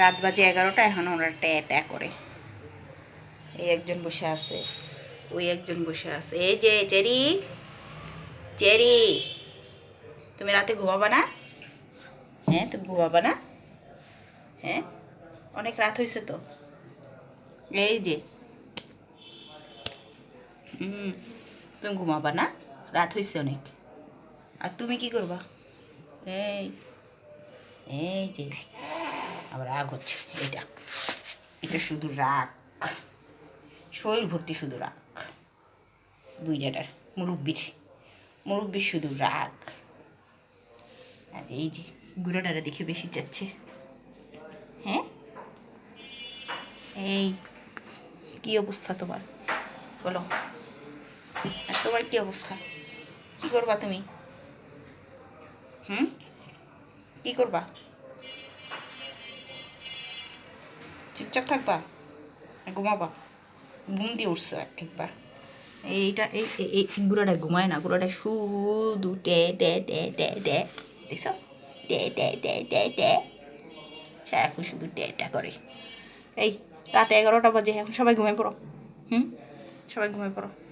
রাত বাজে এগারোটা, এখন ওরা ট্যা ট্যা করে। এই একজন বসে আছে, ওই একজন বসে আছে। এই যে, চেরি চেরি, তুমি রাতে ঘুমাবা না? হ্যাঁ তুমি ঘুমাবা না? হ্যাঁ অনেক রাত হয়েছে তো। এই যে, হুম, তুমি ঘুমাবা না? রাত হয়েছে অনেক। আর তুমি কি করবা? এই এই যে। আবার রাগ হচ্ছে এটা এটা শুধু রাগ। শরীর ভর্তি শুধু রাগ। দুই ডাটার মুরব্বির মুরব্বির শুধু রাগ। আর এই যে গুঁড়াটারা দেখে বেশি যাচ্ছে হ্যাঁ? এই, কি অবস্থা তোমার? বলো। আর তোমার কি অবস্থা? কি করবা তুমি? হুম? কি করবা? চুপচাপ থাকবা ঘুমাবা। ঘুম দিয়ে উঠছো একবার। এইটা এই এই- গুঁড়াটা ঘুমায় না গুড়াটা শুধু টে টে টে টে টে, দেখছ? টে টে টে টে টে। সারাক্ষণ শুধু টে টে করে। এই, রাতে এগারোটা বাজে, এখন সবাই ঘুমিয়ে পড়ো। হুম? সবাই ঘুমিয়ে পড়ো।